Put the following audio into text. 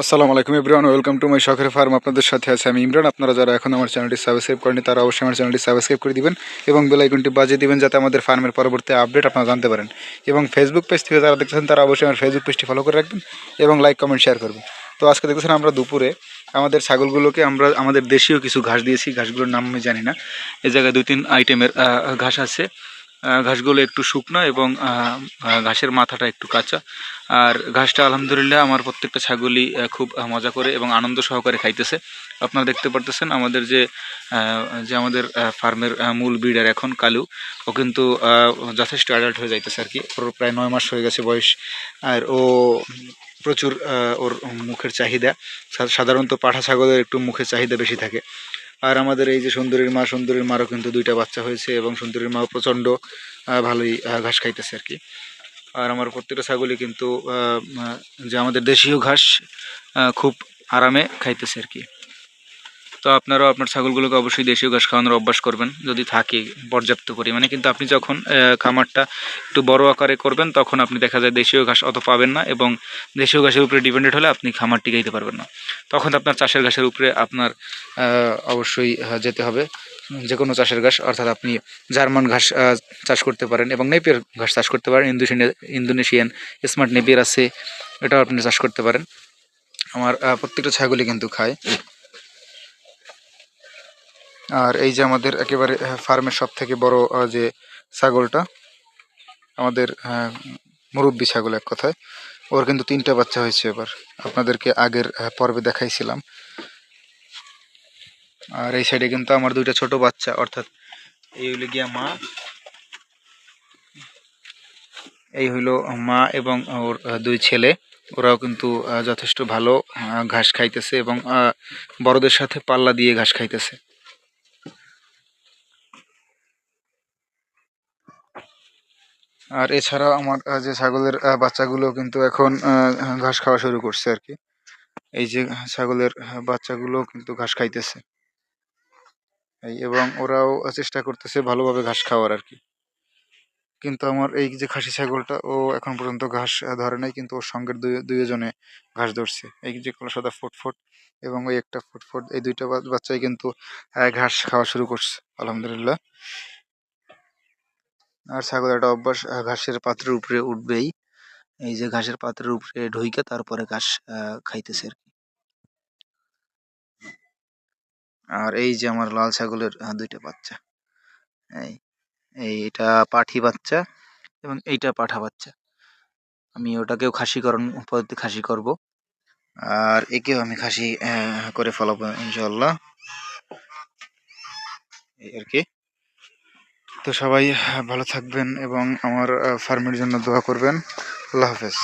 আসসালামু আলাইকুম Imran welcome to my শখের ফার্ম। আপনাদের সাথে আছে আমি ইমরান। আপনারা যারা এখন আমার চ্যানেলটি সাবস্ক্রাইব করেনি তারা অবশ্যই আমার চ্যানেলটি সাবস্ক্রাইব করে দিবেন এবং বেল আইকনটি বাজিয়ে দিবেন যাতে আমাদের ফার্মের পরবর্তী আপডেট আপনারা জানতে পারেন। এবং ফেসবুক পেজ থেকে যারা দেখতেছেন, তারা অবশ্যই আমার ফেসবুক পেজটি ফলো করে রাখবেন এবং লাইক কমেন্ট শেয়ার করবেন। তো আজকে দেখতেছেন আমরা দুপুরে আমাদের ছাগলগুলোকে আমরা, আমাদের দেশীয় কিছু ঘাস দিয়েছি। ঘাসগুলোর নাম আমি জানি না। এ জায়গায় দুই তিন আইটেমের ঘাস আছে। ঘাসগুলো একটু শুকনো এবং ঘাসের মাথাটা একটু কাঁচা। আর ঘাসটা আলহামদুলিল্লাহ আমার প্রত্যেকটা ছাগলই খুব মজা করে এবং আনন্দ সহকারে খাইতেছে। আপনারা দেখতে পারতেছেন আমাদের যে যে আমাদের ফার্মের মূল ব্রিডার এখন কালু। ও কিন্তু যথেষ্ট অ্যাডাল্ট হয়ে যাইতেছে আর কি ওর প্রায় নয় মাস হয়ে গেছে বয়স। আর ও প্রচুর ওর মুখের চাহিদা। সাধারণত পাঠা ছাগলের একটু মুখের চাহিদা বেশি থাকে। আর আমাদের এই যে সুন্দরীর মা, সুন্দরীর মারও কিন্তু দুইটা বাচ্চা হয়েছে এবং সুন্দরীর মাও প্রচণ্ড ভালোই ঘাস খাইতেছে আর কি। আর আমার প্রত্যেকটা ছাগলই কিন্তু যে আমাদের দেশীয় ঘাস খুব আরামে খাইতেছে আর কি। তো আপনারাও আপনার ছাগলগুলোকে অবশ্যই দেশীয় ঘাস খাওয়ানোর অভ্যাস করবেন, যদি থাকে পর্যাপ্ত পরিমাণে। কিন্তু আপনি যখন খামারটা একটু বড় আকারে করবেন, তখন আপনি দেখা যায় দেশীয় ঘাস অত পাবেন না এবং দেশীয় ঘাসের উপরে ডিপেন্ডেন্ট হলে আপনি খামার টিকাইতে পারবেন না। তখন আপনার চাষের ঘাসের উপরে আপনার অবশ্যই যেতে হবে। যে কোনো চাষের ঘাস, অর্থাৎ আপনি জার্মান ঘাস চাষ করতে পারেন এবং নেপিয়ার ঘাস চাষ করতে পারেন। ইন্দোনেশিয়া ইন্দোনেশিয়ান স্মার্ট নেপিয়ার আছে, এটাও আপনি চাষ করতে পারেন। আমার প্রত্যেকটা ছাগলই কিন্তু খায়। আর এই যে আমাদের একেবারে ফার্মের সব থেকে বড় যে ছাগলটা, আমাদের মুরব্বি ছাগল এক কথায়, ওর কিন্তু তিনটা বাচ্চা হয়েছে এবার। আপনাদেরকে আগের পর্বে দেখাইছিলাম। আর এই সাইডে কিন্তু আমার দুইটা ছোট বাচ্চা, অর্থাৎ এই হইল গিয়া মা, এই হইল মা এবং ওর দুই ছেলে। ওরাও কিন্তু যথেষ্ট ভালো ঘাস খাইতেছে এবং বড়দের সাথে পাল্লা দিয়ে ঘাস খাইতেছে। আর এছাড়া আমার যে ছাগলের বাচ্চাগুলো কিন্তু এখন ঘাস খাওয়া শুরু করছে আর কি। এই যে ছাগলের বাচ্চাগুলো কিন্তু ঘাস খাইতেছে। এবং ওরাও চেষ্টা করতেছে ভালোভাবে ঘাস খাওয়ার আর কি। কিন্তু আমার এই যে খাসি ছাগলটা, ও এখন পর্যন্ত ঘাস ধরে নাই, কিন্তু ওর সঙ্গের দুই, দুইজনে ঘাস ধরছে। এই যে কালো সাদা ফুটফুট এবং ওই একটা ফুটফুট এই দুইটা বাচ্চাই কিন্তু ঘাস খাওয়া শুরু করছে, আলহামদুলিল্লাহ। আর ছাগল একটা অভ্যাস ঘাসের পাত্রের উপরে উঠবেই। এই যে ঘাসের পাত্রের উপরে ঢুইকে তারপরে ঘাস খাইতেছে আর কি। আর এই যে আমার লাল ছাগলের দুইটা বাচ্চা। এই এইটা পাঠি বাচ্চা এবং এইটা পাঠা বাচ্চা। আমি ওটাকেও খাসিকরণ পদ্ধতি খাসি করব। আর একেও আমি খাসি করে ফেলাবো ইনশাল্লাহ এই আর কি। তো সবাই ভালো থাকবেন এবং আমার ফার্মের জন্য দোয়া করবেন। আল্লাহ হাফেজ।